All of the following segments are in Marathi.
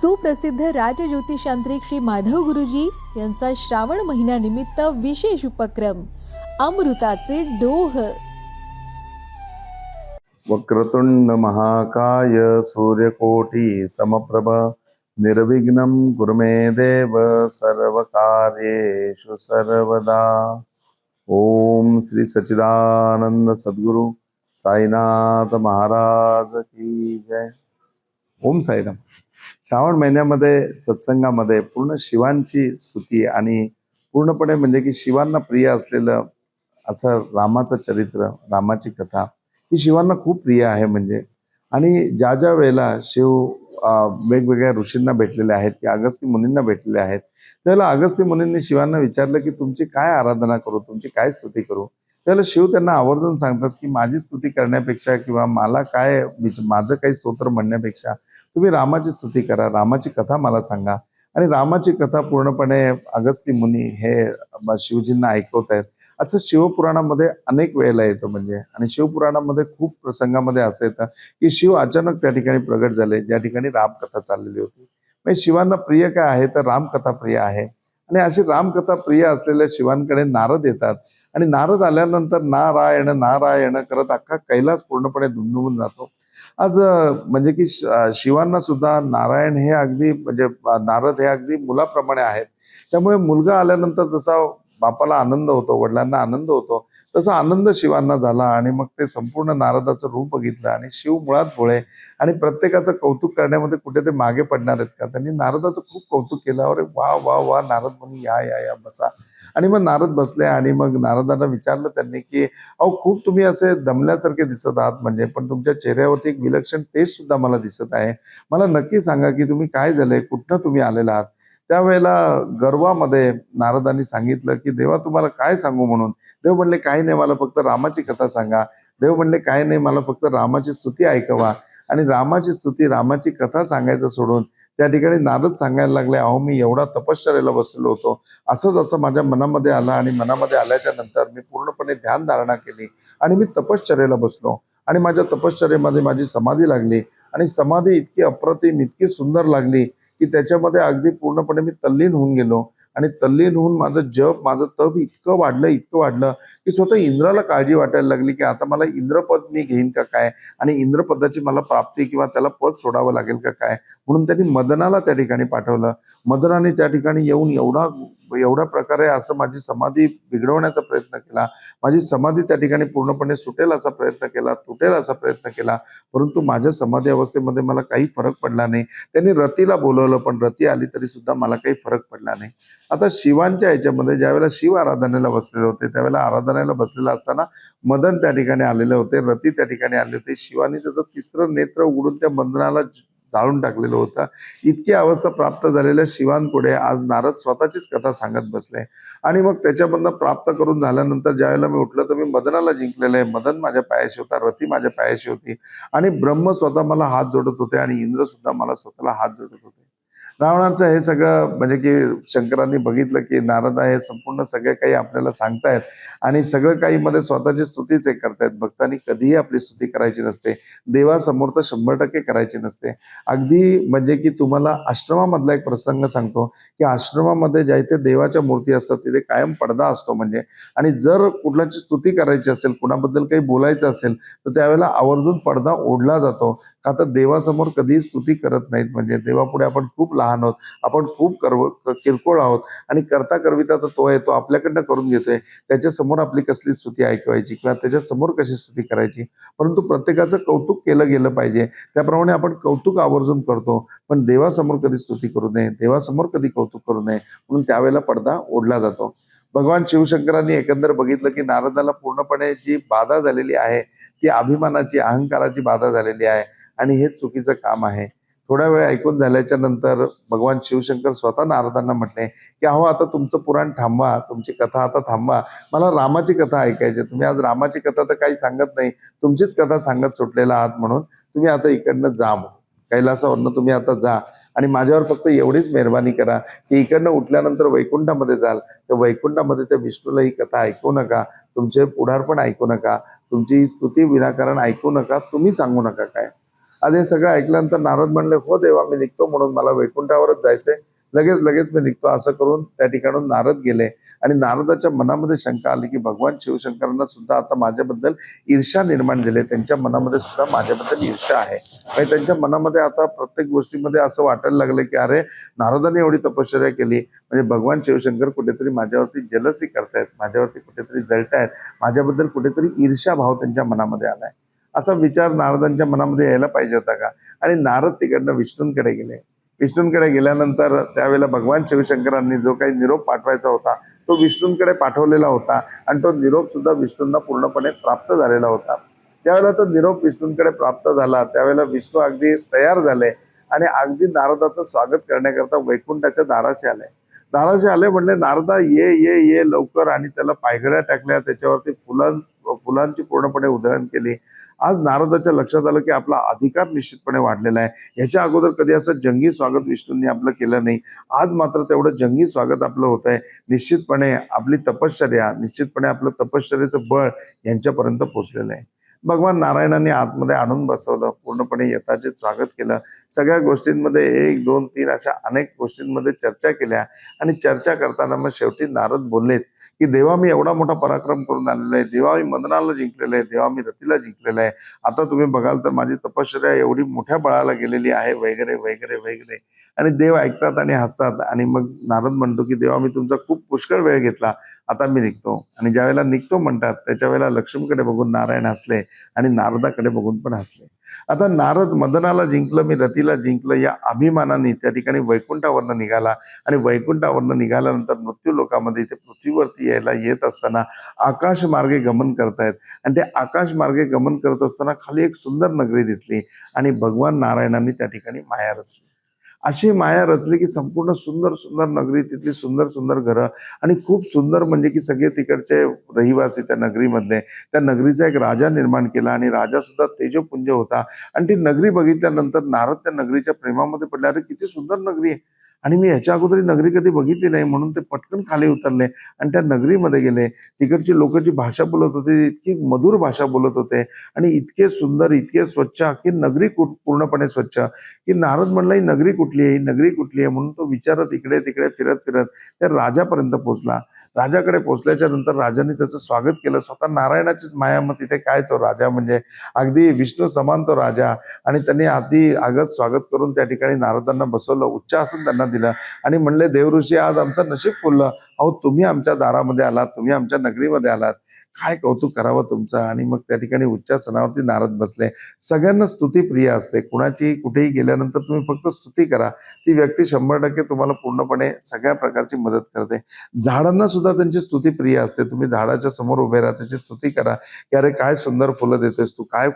सुप्रसिद्ध राजज्योतिषांत्रिक श्री माधव गुरुजी यांचा श्रावण महिन्यानिमित्त विशेष उपक्रम अमृताचे डोह. वक्रतुंड महाकाय सूर्यकोटी समप्रभ निर्विघ्नं कुर्मे देव सर्वकार्येषु सर्वदा. ओम श्री सच्चिदानंद सद्गुरु साईनाथ महाराज की जय. ओम साईराम. श्रावण महिन्यामध्ये सत्संगामध्ये पूर्ण शिवांची स्तुती आणि पूर्णपणे म्हणजे की शिवांना प्रिय असलेलं असं रामाचं चरित्र रामाची कथा ही शिवांना खूप प्रिय आहे म्हणजे. आणि ज्या ज्या वेळेला शिव वेगवेगळ्या ऋषींना भेटलेले आहेत की अगस्ती मुनींना भेटलेले आहेत त्यावेळेला अगस्ती मुनींनी शिवांना विचारलं की तुमची काय आराधना करू तुमची काय स्तुती करू? त्याला शिव त्यांना आवर्जून सांगतात की माझी स्तुती करण्यापेक्षा किंवा मला काय माझं काही स्तोत्र म्हणण्यापेक्षा तुम्ही रामाची स्तुती करा रामाची कथा मला सांगा. आणि रामाची कथा पूर्णपणे अगस्ती मुनी हे शिवजींना ऐकवत आहेत. असं शिवपुराणामध्ये अनेक वेळेला येतं म्हणजे. आणि शिवपुराणामध्ये खूप प्रसंगामध्ये असं येतं की शिव अचानक त्या ठिकाणी प्रगट झाले ज्या ठिकाणी रामकथा चाललेली होती. म्हणजे शिवांना प्रिय काय आहे? तर रामकथा प्रिय आहे. आणि अशी रामकथा प्रिय असलेल्या शिवांकडे नारद येतात. आणि नारद आल्यानंतर नारायण नारायण करत अख्खा कैलास पूर्णपणे दुमदुमून जातो. आज म्हणजे की शिवांना सुद्धा नारायण हे अगदी म्हणजे नारद हे अगदी मुलाप्रमाणे आहेत. त्यामुळे मुलगा आल्यानंतर जसा बापाला आनंद होतो वडिलांना आनंद होतो तसा आनंद शिवांना झाला आणि मग ते संपूर्ण नारदाचं रूप बघितलं आणि शिव मुळात भोळे आणि प्रत्येकाचं कौतुक करण्यामध्ये कुठे ते मागे पडणार आहेत का? त्यांनी नारदाचं खूप कौतुक केलं. अरे वा वा वा नारद म्हणून या या या बसा. आणि मग नारद बसले आणि मग नारदांना विचारलं त्यांनी की अहो खूप तुम्ही असे दमल्यासारखे दिसत आहात म्हणजे पण तुमच्या चेहऱ्यावरती एक विलक्षण तेज सुद्धा मला दिसत आहे. मला नक्की सांगा की तुम्ही काय झालंय? कुठनं तुम्ही आलेला आहात? त्यावेळेला गर्वामध्ये नारदांनी सांगितलं की देवा तुम्हाला काय सांगू म्हणून? देव म्हणले काही नाही मला फक्त रामाची कथा सांगा. देव म्हणले काही नाही मला फक्त रामाची स्तुती ऐकवा. आणि रामाची स्तुती रामाची कथा सांगायचं सोडून त्या ठिकाणी नारद सांगायला लागले अहो मी एवढा तपश्चर्याला बसलेलो होतो. असंच असं माझ्या मनामध्ये आलं आणि मनामध्ये आल्याच्यानंतर मी पूर्णपणे ध्यान धारणा केली आणि मी तपश्चर्याला बसलो. आणि माझ्या तपश्चर्यामध्ये माझी समाधी लागली आणि समाधी इतकी अप्रतिम इतकी सुंदर लागली की त्याच्यामध्ये अगदी पूर्णपणे मी तल्लीन होऊन गेलो. आणि तल्लीन होऊन माझं जप माझं तप इतकं वाढलं इतकं वाढलं की स्वतः इंद्राला काळजी वाटायला लागली की आता मला इंद्रपद मी घेईन का काय? आणि इंद्रपदाची मला प्राप्ती किंवा त्याला पद सोडावं लागेल का काय? म्हणून त्यांनी मदनाला त्या ठिकाणी पाठवलं. मदनाने त्या ठिकाणी येऊन एवढा एवढ्या प्रकारे असं माझी समाधी बिघडवण्याचा प्रयत्न केला. माझी समाधी त्या ठिकाणी पूर्णपणे सुटेल असा प्रयत्न केला तुटेल असा प्रयत्न केला. परंतु माझ्या समाधी अवस्थेमध्ये मला काही फरक पडला नाही. त्यांनी रतीला बोलवलं पण रती आली तरी सुद्धा मला काही फरक पडला नाही. आता शिवांच्या याच्यामध्ये ज्यावेळेला शिव आराधनेला बसलेले होते त्यावेळेला आराधनेला बसलेला असताना मदन त्या ठिकाणी आलेले होते रती त्या ठिकाणी आले होते. शिवानी त्याचं तिसरं नेत्र उघडून त्या मदनाला जाळून टाकलेलं होतं. इतकी अवस्था प्राप्त झालेल्या शिवांपुढे आज नारद स्वतःचीच कथा सांगत बसले. आणि मग त्याच्यामधनं प्राप्त करून झाल्यानंतर ज्यावेळेला मी उठलं तर मी मदनाला जिंकलेलं आहे. मदन माझ्या पायाशी होता रती माझ्या पायाशी होती. आणि ब्रह्म स्वतः मला हात जोडत होते आणि इंद्र सुद्धा मला स्वतःला हात जोडत होते. रावणाचं हे सगळं म्हणजे की शंकरांनी बघितलं की नारद हे संपूर्ण सगळे काही आपल्याला सांगतायत. आणि सगळं काही मध्ये स्वतःची स्तुतीच हे करतायत. भक्तांनी कधीही आपली स्तुती करायची नसते. देवासमोर तर शंभर टक्के करायची नसते. अगदी म्हणजे की तुम्हाला आश्रमामधला एक प्रसंग सांगतो की आश्रमामध्ये ज्या इथे देवाच्या मूर्ती असतात तिथे कायम पडदा असतो म्हणजे. आणि जर कुठल्याची स्तुती करायची असेल कुणाबद्दल काही बोलायचं असेल तर त्यावेळेला आवर्जून पडदा ओढला जातो. आता देवासमोर कधी स्तुती करत नाहीत. म्हणजे देवापुढे आपण खूप लहान आहोत. आपण खूप करव किरकोळ आहोत. आणि करता करविता तर तो आहे तो आपल्याकडनं करून घेतोय. त्याच्यासमोर आपली कसली स्तुती ऐकवायची किंवा त्याच्यासमोर कशी स्तुती करायची? परंतु प्रत्येकाचं कौतुक केलं गेलं पाहिजे. त्याप्रमाणे आपण कौतुक आवर्जून करतो. पण देवासमोर कधी स्तुती करू नये? देवासमोर कधी कौतुक करू नये? म्हणून त्यावेळेला पडदा ओढला जातो. भगवान शिवशंकरांनी एकंदर बघितलं की नारदाला पूर्णपणे जी बाधा झालेली आहे ती अभिमानाची अहंकाराची बाधा झालेली आहे. आणि हे चुकीचं काम आहे. थोडा वेळ ऐकून झाल्याच्यानंतर भगवान शिवशंकर स्वतः नारदांना म्हटले की अहो आता तुमचं पुराण थांबवा तुमची कथा आता थांबवा. मला रामाची कथा ऐकायची तुम्ही आज रामाची कथा तर काही सांगत नाही. तुमचीच कथा सांगत सुटलेला आहात म्हणून तुम्ही आता इकडनं जा म्हणून. कैलासावरनं तुम्ही आता जा. आणि माझ्यावर फक्त एवढीच मेहरबानी करा की इकडनं उठल्यानंतर वैकुंठामध्ये जाल. तर वैकुंठामध्ये त्या विष्णूला ही कथा ऐकू नका. तुमचे पुढार पण ऐकू नका. तुमची स्तुती विनाकारण ऐकू नका. तुम्ही सांगू नका काय. आज हे सगळं ऐकल्यानंतर नारद म्हणले हो देवा मी निघतो म्हणून मला वैकुंठावरच जायचंय. लगेच लगेच मी निघतो असं करून त्या ठिकाणून नारद गेले. आणि नारदाच्या मनामध्ये शंका आली की भगवान शिवशंकरांना सुद्धा आता माझ्याबद्दल ईर्षा निर्माण झाली त्यांच्या मनामध्ये सुद्धा माझ्याबद्दल ईर्षा आहे. आणि त्यांच्या मनामध्ये आता प्रत्येक गोष्टीमध्ये असं वाटायला लागलं की अरे नारदाने एवढी तपश्चर्या केली. म्हणजे भगवान शिवशंकर कुठेतरी माझ्यावरती जलसी करतायत माझ्यावरती कुठेतरी जळतायत. माझ्याबद्दल कुठेतरी ईर्षा भाव त्यांच्या मनामध्ये आलाय. असा विचार नारदांच्या मनामध्ये यायला पाहिजे होता का? आणि नारद तिकडनं विष्णूंकडे गेले. विष्णूंकडे गेल्यानंतर त्यावेळेला भगवान शिवशंकरांनी जो काही निरोप पाठवायचा होता तो विष्णूंकडे पाठवलेला होता आणि तो निरोप सुद्धा विष्णूंना पूर्णपणे प्राप्त झालेला होता. त्यावेळेला तो निरोप विष्णूंकडे प्राप्त झाला. त्यावेळेला विष्णू अगदी तयार झाले आणि अगदी नारदाचं स्वागत करण्याकरता वैकुंठाच्या दाराशी आले. दाराशी आले म्हणले नारदा ये ये ये लवकर. आणि त्याला पायघड्या टाकल्या. त्याच्यावरती फुलं फुलांची पूर्णपणे उधळण केली. आज नारदाच्या लक्षात आलं की आपला अधिकार निश्चितपणे वाढलेला आहे. याच्या अगोदर कधी असं जंगी स्वागत विष्णूंनी आपलं केलं नाही. आज मात्र तेवढं जंगी स्वागत आपलं होत आहे. निश्चितपणे आपली तपश्चर्या निश्चितपणे आपलं तपश्चर्याचं बळ यांच्यापर्यंत पोहोचलेलं आहे. भगवान नारायणांनी आतमध्ये आणून बसवलं पूर्णपणे यथाचे स्वागत केलं. सगळ्या गोष्टींमध्ये एक दोन तीन अशा अनेक गोष्टींमध्ये चर्चा केल्या आणि चर्चा करताना मग शेवटी नारद बोललेच की देवा मी एवढा मोठा पराक्रम करून आलेलो आहे देवा मी मदनाला जिंकलेला आहे देवा मी रतीला जिंकलेला आहे. आता तुम्ही बघाल तर माझी तपश्चर्या एवढी मोठ्या बळाला गेलेली आहे वगैरे वगैरे वगैरे. आणि देव ऐकतात आणि हसतात. आणि मग नारद म्हणतो की देवा मी तुमचा खूप पुष्कळ वेळ घेतला. आता मी निघतो. आणि ज्या वेळेला निघतो म्हणतात त्याच्या वेळेला लक्ष्मीकडे बघून नारायण हसले आणि नारदाकडे बघून पण हसले. आता नारद मदनाला जिंकलं मी रतीला जिंकलं या अभिमानाने त्या ठिकाणी वैकुंठावरनं निघाला. आणि वैकुंठावरनं निघाल्यानंतर मृत्यू लोकामध्ये इथे पृथ्वीवरती यायला येत असताना आकाश मार्गे गमन करतायत. आणि ते आकाश मार्गे गमन करत असताना खाली एक सुंदर नगरी दिसली आणि भगवान नारायणांनी त्या ठिकाणी माया रचली. अशी माया रचली की संपूर्ण सुंदर सुंदर नगरी तिथली सुंदर सुंदर घरं आणि खूप सुंदर म्हणजे की सगळे तिकडचे रहिवासी त्या नगरीमधले. त्या नगरीचा एक राजा निर्माण केला आणि राजा सुद्धा तेजोपुंज होता. आणि ती नगरी बघितल्यानंतर नारद त्या नगरीच्या प्रेमामध्ये पडल्या अरे किती सुंदर नगरी आहे. आणि मी ह्याच्या अगोदर नगरी कधी बघितली नाही म्हणून ते पटकन खाली उतरले आणि त्या नगरीमध्ये गेले. तिकडची लोक जी भाषा बोलत होते इतकी मधुर भाषा बोलत होते आणि इतके सुंदर इतके स्वच्छ की नगरी कुठ- पूर्णपणे स्वच्छ. की नारद म्हणला ही नगरी कुठली आहे? ही नगरी कुठली आहे? म्हणून तो विचारत इकडे तिकडे फिरत फिरत त्या राजापर्यंत पोहोचला. राजाकडे पोहोचल्याच्या नंतर राजाने त्याचं स्वागत केलं. स्वतः नारायणाचीच मायामत तिथे काय तो राजा म्हणजे अगदी विष्णू समान तो राजा. आणि त्यांनी आधी आगत स्वागत करून त्या ठिकाणी नारदांना बसवलं उच्च आसन त्यांना दिलं. आणि म्हणले देवऋषी आज आमचं नशीब फुललं. अहो तुम्ही आमच्या दारामध्ये आलात तुम्ही आमच्या नगरीमध्ये आलात. काय कौतुक करावं तुमचं? आणि मग त्या ठिकाणी उच्चासनावरती नारद बसले. सगळ्यांना स्तुती प्रिय असते. कुणाची कुठेही गेल्यानंतर तुम्ही फक्त स्तुती करा. ती व्यक्ती शंभर टक्के तुम्हाला पूर्णपणे सगळ्या प्रकारची मदत करते. झाडांना सुद्धा त्यांची स्तुती प्रिय असते. तुम्ही झाडाच्या समोर उभे राहा. त्याची स्तुती करा. की अरे काय सुंदर फुलं देतोयस तू. काय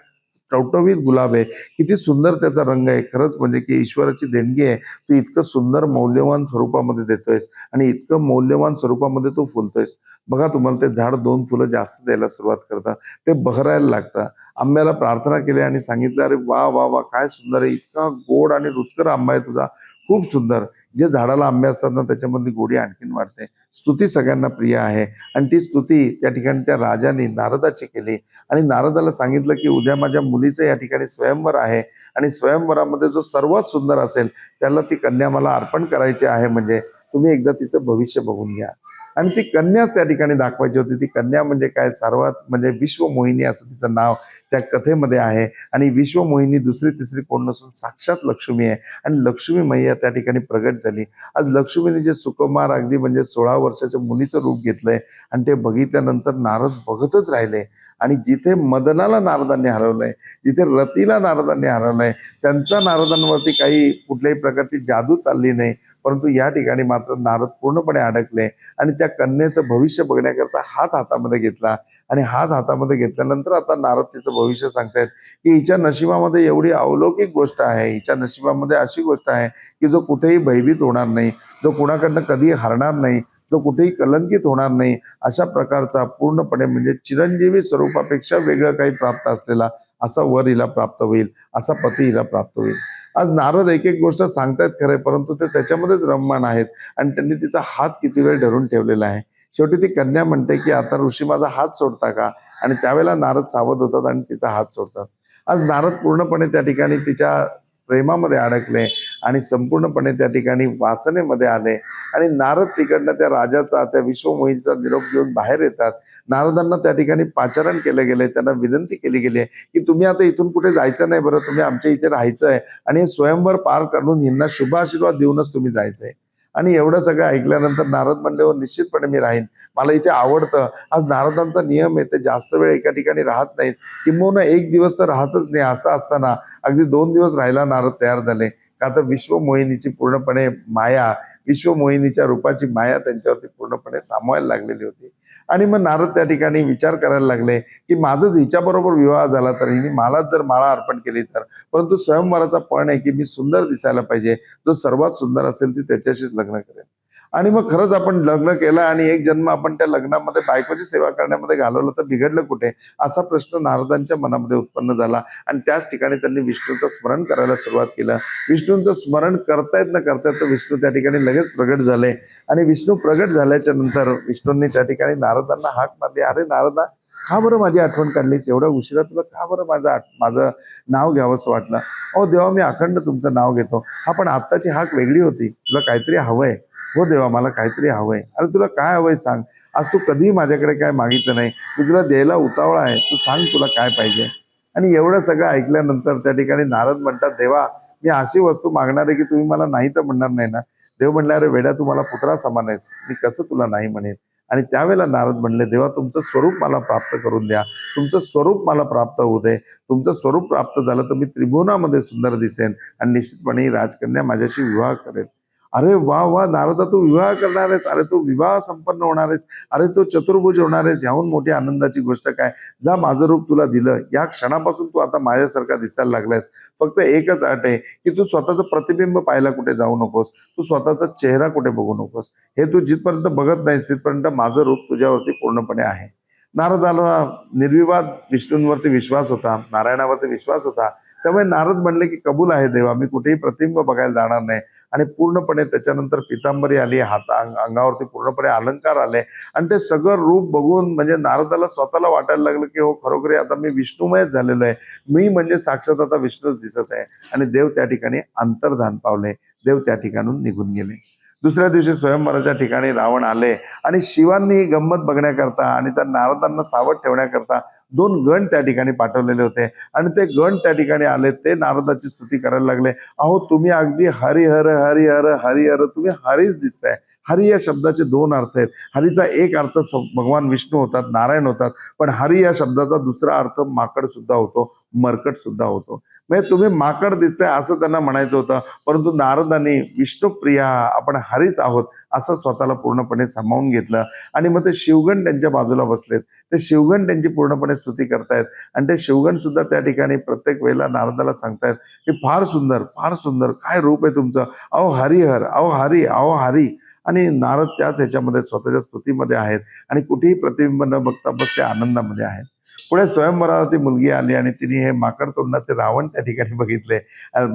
टवटवीत गुलाब आहे. किती सुंदर त्याचा रंग आहे. खरंच म्हणजे की ईश्वराची देणगी आहे. तू इतकं सुंदर मौल्यवान स्वरूपामध्ये देतोयस. आणि इतकं मौल्यवान स्वरूपामध्ये तू फुलतोयस. बघा तुम्हाला ते झाड दोन फुलं जास्त द्यायला सुरुवात करतात. ते बहरायला लागतं आंब्याला प्रार्थना केली आणि सांगितलं अरे वा वा वा काय सुंदर आहे. इतका गोड आणि रुचकर आंबा आहे तुझा. खूप सुंदर. जे झाडाला आंबे असतात ना त्याच्यामधली गोडी आणखीन वाढते. स्तुती सगळ्यांना प्रिय आहे. आणि ती स्तुती त्या ठिकाणी त्या राजाने नारदाची केली. आणि नारदाला सांगितलं की उद्या माझ्या मुलीचं या ठिकाणी स्वयंवर आहे. आणि स्वयंवरामध्ये जो सर्वात सुंदर असेल त्याला ती कन्या मला अर्पण करायची आहे. म्हणजे तुम्ही एकदा तिचं भविष्य बघून घ्या. आणि ती कन्याच त्या ठिकाणी दाखवायची होती. ती कन्या म्हणजे काय? सर्वात म्हणजे विश्वमोहिनी असं तिचं नाव त्या कथेमध्ये आहे. आणि विश्वमोहिनी दुसरी तिसरी कोण नसून साक्षात लक्ष्मी आहे. आणि लक्ष्मी मैया त्या ठिकाणी प्रगट झाली. आज लक्ष्मीने जे सुकुमार अगदी म्हणजे सोळा वर्षाच्या मुलीचं रूप घेतलंय आणि ते बघितल्यानंतर नारद बघतच राहिले. आणि जिथे मदनाला नारदांनी हरवलंय जिथे रतीला नारदांनी हरवलंय त्यांचा नारदांवरती काही कुठल्याही प्रकारची जादू चालली नाही. परंतु या ठिकाणी मात्र नारद पूर्णपणे अडकले आणि त्या कन्येचं भविष्य बघण्याकरता हात हातामध्ये घेतला. आणि हात हातामध्ये घेतल्यानंतर आता नारद तिचं भविष्य सांगतायत की हिच्या नशिबामध्ये एवढी अवलौकिक गोष्ट आहे हिच्या नशिबामध्ये अशी गोष्ट आहे की जो कुठेही भयभीत होणार नाही जो कुणाकडनं कधी हरणार नाही जो कुठेही कलंकित होणार नाही अशा प्रकारचा पूर्णपणे म्हणजे चिरंजीवी स्वरूपापेक्षा वेगळं काही प्राप्त असलेला असा वर हिला प्राप्त होईल असा पती हिला प्राप्त होईल. आज नारद एक एक गोष्ट सांगतायत खरे परंतु ते त्याच्यामध्येच रममान आहेत आणि त्यांनी तिचा हात किती वेळ धरून ठेवलेला आहे. शेवटी ती कन्या म्हणते की आता ऋषी माझा हात सोडता का? आणि त्यावेळेला नारद सावध होतात आणि तिचा हात सोडतात. आज नारद पूर्णपणे त्या ठिकाणी तिच्या प्रेमामध्ये अडकले आणि संपूर्णपणे त्या ठिकाणी वासनेमध्ये आले. आणि नारद तिकडनं त्या राजाचा त्या विश्वमोहिनीचा निरोप घेऊन बाहेर येतात. नारदांना त्या ठिकाणी पाचारण केलं गेलंय त्यांना विनंती केली गेली आहे की तुम्ही आता इथून कुठे जायचं नाही बरं? तुम्ही आमच्या इथे राहायचं आहे आणि स्वयंवर पार करून ह्यांना शुभ आशीर्वाद देऊनच तुम्ही जायचं आहे. आणि एवढं सगळं ऐकल्यानंतर नारद म्हणले हो निश्चितपणे मी राहीन. मला इथे आवडतं. आज नारदांचा नियम आहे ते जास्त वेळ एका ठिकाणी राहत नाहीत. किंबहुना एक दिवस तर राहतच नाही असं असताना अगदी दोन दिवस राहायला नारद तयार झाले. का तर विश्व मोहिनीची पूर्णपणे माया विश्वमोहिनीच्या रूपाची माया त्यांच्यावरती पूर्णपणे सामावायला लागलेली होती. आणि मग नारद त्या ठिकाणी विचार करायला लागले की माझंच हिच्याबरोबर विवाह झाला तर हिने मलाच जर माळा अर्पण केली तर. परंतु स्वयंवराचा पण आहे की मी सुंदर दिसायला पाहिजे. जो सर्वात सुंदर असेल ती त्याच्याशीच लग्न करेल आणि मग खरंच आपण लग्न केलं आणि एक जन्म आपण त्या लग्नामध्ये बायकोची सेवा करण्यामध्ये घालवलं तर बिघडलं कुठे? असा प्रश्न नारदांच्या मनामध्ये उत्पन्न झाला. आणि त्याच ठिकाणी त्यांनी विष्णूचं स्मरण करायला सुरुवात केलं. विष्णूंचं स्मरण करतायत ना करतायत तर विष्णू त्या ठिकाणी लगेच प्रगट झाले. आणि विष्णू प्रगट झाल्याच्यानंतर विष्णूंनी त्या ठिकाणी नारदांना हाक मारली. अरे नारदा का बरं माझी आठवण काढलीच एवढ्या उशिरा तुला का बरं माझं आठ माझं नाव घ्यावंसं वाटलं? अहो देवा मी अखंड तुमचं नाव घेतो. हा पण आत्ताची हाक वेगळी होती. तुला काहीतरी हवं आहे हो देवा मला काहीतरी हवंय. अरे तुला काय हवंय सांग. आज तू कधीही माझ्याकडे काय मागितलं नाही. मी तुला द्यायला उतावळा आहे. तू सांग तुला काय पाहिजे. आणि एवढं सगळं ऐकल्यानंतर त्या ठिकाणी नारद म्हणतात देवा मी अशी वस्तू मागणार आहे की तुम्ही मला नाही तर म्हणणार नाही ना. देव म्हणला अरे वेड्या तू मला पुत्रा समान आहेस मी कसं तुला नाही म्हणेन? आणि त्यावेळेला नारद म्हणले देवा तुमचं स्वरूप मला प्राप्त करून द्या. तुमचं स्वरूप मला प्राप्त होऊ दे. तुमचं स्वरूप प्राप्त झालं तर मी त्रिभुवनामध्ये सुंदर दिसेन आणि निश्चितपणे राजकन्या माझ्याशी विवाह करेल. अरे वा वा नारदा तू विवाह करणार आहेस. अरे तू विवाह संपन्न होणार आहेस. अरे तू चतुर्भुज होणार आहेस. ह्याहून मोठी आनंदाची गोष्ट काय? जा माझं रूप तुला दिलं. या क्षणापासून तू आता माझ्यासारखा दिसायला लागलायस. फक्त एकच अट आहे की तू स्वतःचं प्रतिबिंब पाहायला कुठे जाऊ नकोस. तू स्वतःचा चेहरा कुठे बघू नकोस. हे तू जिथपर्यंत बघत नाहीस तिथपर्यंत माझं रूप तुझ्यावरती पूर्णपणे आहे. नारदाला निर्विवाद विष्णूंवरती विश्वास होता नारायणावरती विश्वास होता. त्यामुळे नारद म्हणले की कबूल आहे देवा मी कुठेही प्रतिबिंब बघायला जाणार नाही. आणि पूर्णपणे त्याच्यानंतर पितांबरी आली हात अंग- अंगावरती पूर्णपणे अलंकार आले. आणि ते सगळं रूप बघून म्हणजे नारदाला स्वतःला वाटायला लागलं की हो खरोखर आता मी विष्णुमयच झालेलो आहे. मी म्हणजे साक्षात आता विष्णूच दिसत आहे. आणि देव त्या ठिकाणी अंतर्धान पावले. देव त्या ठिकाणून निघून गेले. दुसऱ्या दिवशी स्वयंवराच्या ठिकाणी रावण आले आणि शिवांनी ही गंमत बघण्याकरता आणि त्या नारदांना सावध ठेवण्याकरता दोन गण त्या ठिकाणी पाठवलेले होते. आणि ते गण त्या ठिकाणी आले ते नारदाची स्तुती करायला लागले. अहो तुम्ही अगदी हरिहर हरिहर हरिहर तुम्ही हरीच दिसताय. हरी या शब्दाचे दोन अर्थ आहेत. हरीचा एक अर्थ भगवान विष्णू होतात नारायण होतात पण हरी या शब्दाचा दुसरा अर्थ माकड सुद्धा होतो मरकट सुद्धा होतो. म्हणजे तुम्ही माकड दिसताय असं त्यांना म्हणायचं होतं. परंतु नारदांनी विष्णुप्रिया आपण हरीच आहोत असं स्वतःला पूर्णपणे सामावून घेतलं. आणि मग ते शिवगण त्यांच्या बाजूला बसलेत. ते शिवगण त्यांची पूर्णपणे स्तुती करतायत. आणि ते शिवगण सुद्धा त्या ठिकाणी प्रत्येक वेळेला नारदाला सांगतायत की फार सुंदर फार सुंदर काय रूप आहे तुमचं? अहो हरिहर अहो हरी अहो हरी. आणि नारद त्याच ह्याच्यामध्ये स्वतःच्या स्तुतीमध्ये आहेत. आणि कुठेही प्रतिबिंब न बघता बस ते आनंदामध्ये आहेत. पुढे स्वयंवरावरती मुलगी आली आणि तिने हे माकड तोंडाचे रावण त्या ठिकाणी बघितले.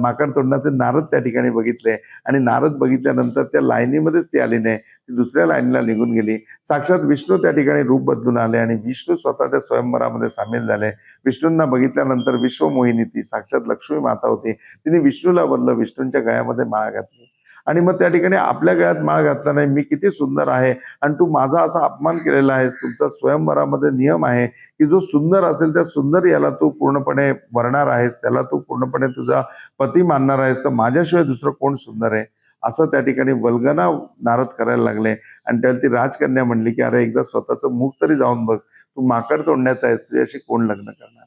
माकड तोंडाचे नारद त्या ठिकाणी बघितले. आणि नारद बघितल्यानंतर त्या लाईनीमध्येच ती आली नाही. ती दुसऱ्या लाईनीला निघून गेली. साक्षात विष्णू त्या ठिकाणी रूप बदलून आले आणि विष्णू स्वतः त्या स्वयंवरामध्ये सामील झाले. विष्णूंना बघितल्यानंतर विश्वमोहिनी ती. साक्षात लक्ष्मी माता होती. तिने विष्णूला बोललं विष्णूंच्या गळ्यामध्ये माळ घातली. आणि मग त्या ठिकाणी आपल्या गळ्यात माळ घातला नाही मी किती सुंदर आहे. आणि तू माझा असा अपमान केलेला आहेस तुमचा स्वयंवरामध्ये नियम आहे की जो सुंदर असेल त्या सुंदर याला तू पूर्णपणे वरणार आहेस त्याला तू पूर्णपणे तुझा पती मानणार आहेस तर माझ्याशिवाय दुसरं कोण सुंदर आहे? असं त्या ठिकाणी वल्गना नारद करायला लागले. आणि त्याला ती राजकन्या म्हणली की अरे एकदा स्वतःचं मुख तरी जाऊन बघ तू माकड तोडण्याचा आहेस तुझ्याशी कोण लग्न करणार?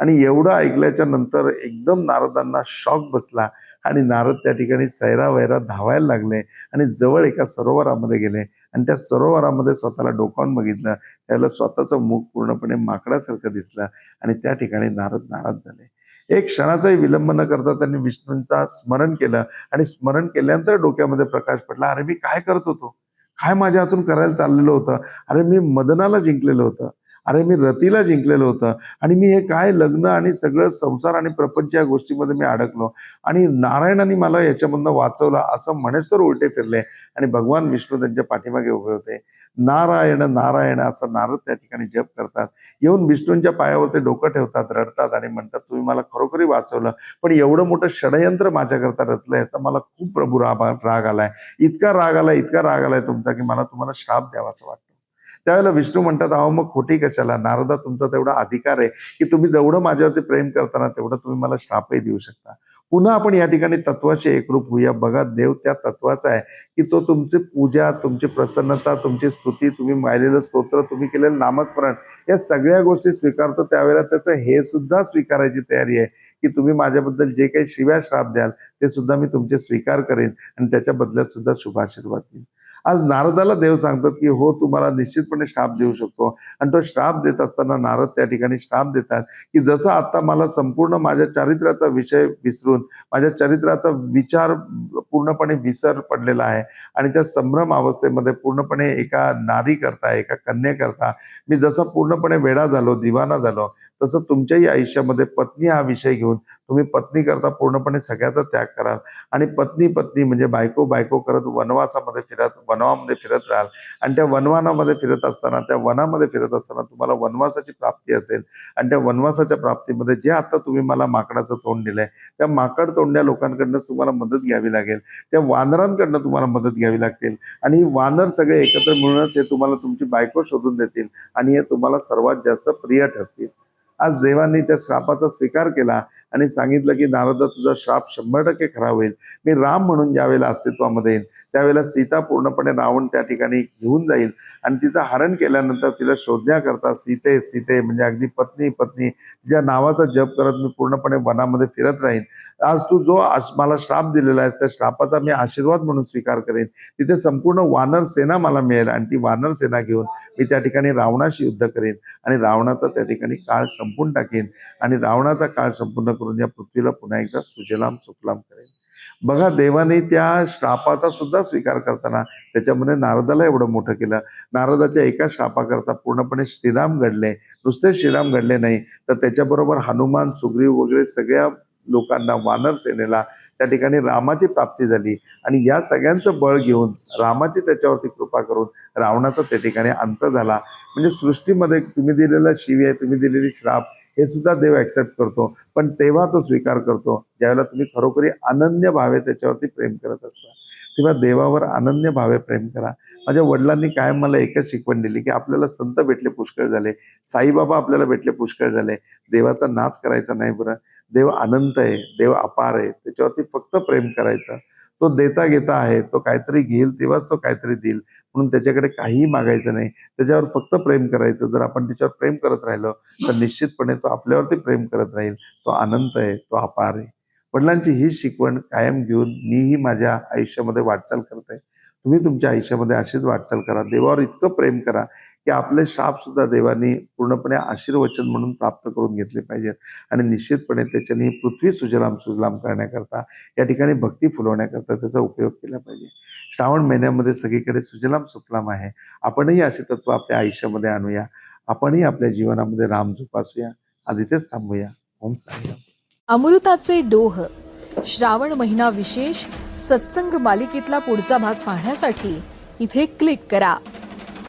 आणि एवढं ऐकल्याच्या नंतर एकदम नारदांना शॉक बसला. आणि नारद त्या ठिकाणी सैरा वैरा धावायला लागले आणि जवळ एका सरोवरामध्ये गेले. आणि त्या सरोवरामध्ये स्वतःला डोकावून बघितलं. त्याला स्वतःचं मुख पूर्णपणे माकडासारखं दिसलं आणि त्या ठिकाणी नारद नाराज झाले. एक क्षणाचाही विलंब न करता त्यांनी विष्णूंचा स्मरण केलं आणि स्मरण केल्यानंतर डोक्यामध्ये प्रकाश पडला अरे मी काय करत होतो? काय माझ्या हातून करायला चाललेलं होतं? अरे मी मदनाला जिंकलेलं होतं. अरे मी रतीला जिंकलेलं होतं. आणि मी हे काय लग्न आणि सगळं संसार आणि प्रपंच या गोष्टीमध्ये मी अडकलो. आणि नारायणाने मला याच्यामधनं वाचवलं असं म्हणेच तर उलटे फिरले. आणि भगवान विष्णू त्यांच्या पाठीमागे उभे होते. नारायण नारायण असं नारद त्या ठिकाणी जप करतात. येऊन विष्णूंच्या पायावरती डोकं ठेवतात रडतात आणि म्हणतात तुम्ही मला खरोखरी वाचवलं. पण एवढं मोठं षडयंत्र माझ्याकरता रचलं याचा मला खूप प्रभू राग राग आलाय. इतका राग आलाय इतका राग आलाय तुमचा की मला तुम्हाला श्राप द्यावा असं वाटतं. त्यावेळेला विष्णू म्हणतात अहो मग खोटी कशाला? नारदा तुमचा तेवढा अधिकार आहे की तुम्ही जेवढं माझ्यावरती प्रेम करताना तेवढं तुम्ही मला श्रापही देऊ शकता. पुन्हा आपण या ठिकाणी तत्वाशी एकरूप होऊया. बघा देव त्या तत्वाचा आहे की तो तुमची पूजा तुमची प्रसन्नता तुमची स्तुती तुम्ही मायलेलं स्तोत्र तुम्ही केलेलं नामस्मरण या सगळ्या गोष्टी स्वीकारतो. त्यावेळेला त्याचं हे सुद्धा स्वीकारायची तयारी आहे की तुम्ही माझ्याबद्दल जे काही शिव्या श्राप द्याल ते सुद्धा मी तुमचे स्वीकार करेन आणि त्याच्या बदल्यात सुद्धा शुभाशीर्वाद देईन. आज नारदाला देव सांगतात की हो तुम्हाला निश्चितपणे श्राप देऊ शकतो. आणि तो श्राप देत असताना नारद त्या ठिकाणी श्राप देतात की जसं आता मला संपूर्ण माझ्या चारित्र्याचा विषय विसरून माझ्या चरित्राचा विचार पूर्णपणे विसर पडलेला आहे आणि त्या संभ्रम अवस्थेमध्ये पूर्णपणे एका नारी करता एका कन्येकरता मी जसा पूर्णपणे वेडा झालो दिवाना झालो तसं तुमच्याही आयुष्यामध्ये पत्नी हा विषय घेऊन तुम्ही पत्नी करता पूर्णपणे सगळ्याचा त्याग कराल. आणि पत्नी पत्नी म्हणजे बायको बायको करत वनवासामध्ये फिरत वनवामध्ये फिरत राहाल. आणि त्या वनवानामध्ये फिरत असताना त्या वनामध्ये फिरत असताना तुम्हाला वनवासाची प्राप्ती असेल. आणि त्या वनवासाच्या प्राप्तीमध्ये जे आता तुम्ही मला माकडाचं तोंड दिलं आहे त्या माकड तोंड्या लोकांकडनंच तुम्हाला मदत घ्यावी लागेल. त्या वानरांकडनं तुम्हाला मदत घ्यावी लागतील. आणि वानर सगळे एकत्र मिळूनच हे तुम्हाला तुमची बायको शोधून देतील आणि हे तुम्हाला सर्वात जास्त प्रिय ठरतील. आज देवांनी त्या श्रापाचा स्वीकार केला आणि सांगितलं की नारदा तुझा श्राप शंभर टक्के खरा होईल. मी राम म्हणून ज्यावेळेला अस्तित्वामध्ये येईन त्यावेळेला सीता पूर्णपणे रावण त्या ठिकाणी घेऊन जाईल. आणि तिचं हरण केल्यानंतर तिला शोधण्याकरता सीते सीते म्हणजे अगदी पत्नी पत्नी ज्या नावाचा जप करत मी पूर्णपणे वनामध्ये फिरत राहीन. आज तू जो आश- मला श्राप दिलेला आहेस त्या श्रापाचा मी आशीर्वाद म्हणून स्वीकार करेन. तिथे संपूर्ण वानर सेना मला मिळेल आणि ती वानर सेना घेऊन मी त्या ठिकाणी रावणाशी युद्ध करेन. आणि रावणाचा त्या ठिकाणी काळ संपून टाकेन. आणि रावणाचा काळ संपूर्ण करून या पृथ्वीला पुन्हा एकदा सुजलाम सुफलाम करेल बघा देवाने त्या श्रापाचा सुद्धा स्वीकार करताना त्याच्यामध्ये नारदाला एवढं मोठं केलं. नारदाच्या एका श्रापाकरता पूर्णपणे श्रीराम घडले. नुसते श्रीराम घडले नाही तर त्याच्याबरोबर हनुमान सुग्रीव वगैरे सगळ्या लोकांना वानर सेनेला त्या ठिकाणी रामाची प्राप्ती झाली. आणि या सगळ्यांचं बळ घेऊन रामाची त्याच्यावरती कृपा करून रावणाचा त्या ठिकाणी अंत झाला. म्हणजे सृष्टीमध्ये तुम्ही दिलेला शिवी आहे तुम्ही दिलेली श्राप हे सुद्धा देव ऍक्सेप्ट करतो. पण तेव्हा तो स्वीकार करतो ज्यावेळेला तुम्ही खरोखरी अनन्य भावे त्याच्यावरती प्रेम करत असता. तेव्हा देवावर अनन्य भावे प्रेम करा. माझ्या वडिलांनी कायम मला एकच शिकवण दिली की आपल्याला संत भेटले पुष्कळ झाले. साईबाबा आपल्याला भेटले पुष्कळ झाले. देवाचा नाद करायचा नाही बरं. देव अनंत आहे देव अपार आहे. त्याच्यावरती फक्त प्रेम करायचं. तो देता घेता आहे तो काहीतरी घेईल तेव्हाच तो काहीतरी देईल. म्हणून त्याच्याकडे काहीही मागायचं नाही. त्याच्यावर फक्त प्रेम करायचं. जर आपण त्याच्यावर प्रेम करत राहिलो तर निश्चितपणे तो आपल्यावरती प्रेम करत राहील. तो अनंत आहे तो अपार आहे. वडिलांची ही शिकवण कायम घेऊन मीही माझ्या आयुष्यामध्ये वाटचाल करत आहे तुम्ही तुमच्या आयुष्यामध्ये अशीच वाटचाल करा. देवावर इतकं प्रेम करा की आपले श्राप सुद्धा देवानी पूर्णपणे आशीर्वचन म्हणून प्राप्त करून घेतले पाहिजेत. आणि निश्चितपणे त्याच्याने पृथ्वी सुजलाम सुजलाम करण्याकरता या ठिकाणी भक्ती फुलवण्याकरता त्याचा उपयोग केला पाहिजे. श्रावण महिन्यामध्ये सगळीकडे सुजलाम सुफलाम आहे. आपणही असे तत्व आपल्या आयुष्यामध्ये आणूया. आपणही आपल्या जीवनामध्ये राम जोपासूया. आज इथेच थांबूया. ओम साईराम. अमृताचे डोह. श्रावण महिना विशेष सत्संग मालिकेतला पुढचा भाग पाहण्यासाठी इथे क्लिक करा.